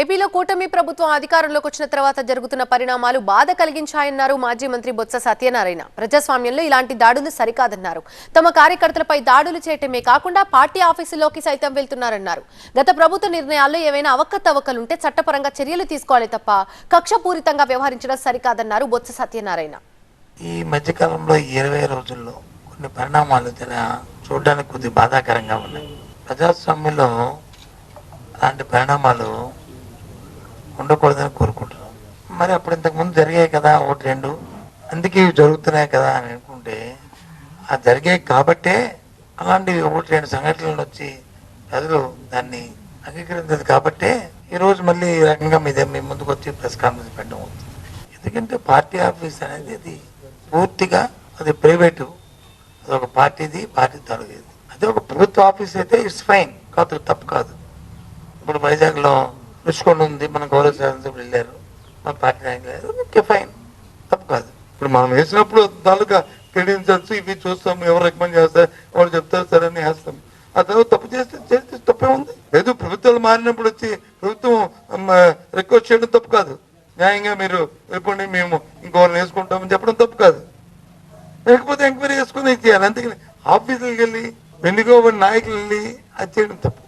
ఏపీలో కూటమి ప్రభుత్వం అధికారంలోకి వచ్చిన తర్వాత జరుగుతున్న పరిణామాలు బాధ కలిగించాయన్నారు మాజీ మంత్రి బొత్స సత్యనారాయణ. ప్రజాస్వామ్యంలో ఇలాంటి దాడులు సరికాదన్నారు. తమ కార్యకర్తలపై దాడులు చేయటమే కాకుండా పార్టీ ఆఫీసులోకి సైతం వెళ్తున్నారన్నారు. గత ప్రభుత్వ నిర్ణయాల్లో ఏవైనా అవకతవకలుంటే చట్టపరంగా చర్యలు తీసుకోవాలి తప్ప కక్షపూరితంగా వ్యవహరించడం సరికాదన్నారు బొత్స సత్యనారాయణ. ఈ మధ్యకాలంలో ఇరవై రోజుల్లో కొన్ని పరిణామాలు చూడడానికి కొద్ది బాధాకరంగా ఉన్నాయి. ప్రజాస్వామ్యంలో అలాంటి పరిణామాలు ఉండకూడదని కోరుకుంటున్నాం. మరి అప్పుడు ఇంతకుముందు జరిగాయి కదా ఒకటి రెండు. అందుకే ఇవి జరుగుతున్నాయి కదా అని అనుకుంటే ఆ జరిగాయి కాబట్టే అలాంటివి ఒకటి రెండు సంఘటనలు వచ్చి ప్రజలు దాన్ని అంగీకరించదు కాబట్టే ఈరోజు మళ్ళీ ఈ రకంగా మీద మీ ముందుకు వచ్చి ప్రెస్ కాన్ఫరెన్స్ పెట్టడం అవుతుంది. ఎందుకంటే పార్టీ ఆఫీస్ అనేది అది పూర్తిగా అది ప్రైవేటు. అది ఒక పార్టీది పార్టీ తొలగేది అదే ఒక ప్రభుత్వ ఆఫీస్ అయితే ఇట్స్ ఫైన్. కాదు తప్పు కాదు. ఇప్పుడు వైజాగ్లో రుచికొండ ఉంది మన గౌరవ శాసనసభ్యులు వెళ్ళారు మా పార్టీ నాయకులు లేదు ఓకే ఫైన్. తప్పు కాదు. ఇప్పుడు మనం వేసినప్పుడు తాలూకా క్రెడెన్షియల్స్ ఇవి చూస్తాం ఎవరు రికమెండ్ చేస్తారు ఎవరు చెప్తారు సరే అని వేస్తాం. ఆ తర్వాత తప్పు చేస్తే చేస్తే తప్పే ఉంది. లేదు ప్రభుత్వాలు మారినప్పుడు వచ్చి ప్రభుత్వం రిక్వెస్ట్ చేయడం తప్పు కాదు. న్యాయంగా మీరు వెళ్ళిపోండి మేము ఇంకోరిని వేసుకుంటామని చెప్పడం తప్పు కాదు. లేకపోతే ఎంక్వైరీ చేసుకుని ఇది చేయాలి. అందుకని ఆఫీసులకు వెళ్ళి ఎన్నుకోబడిన నాయకులు వెళ్ళి అది చేయడం తప్పు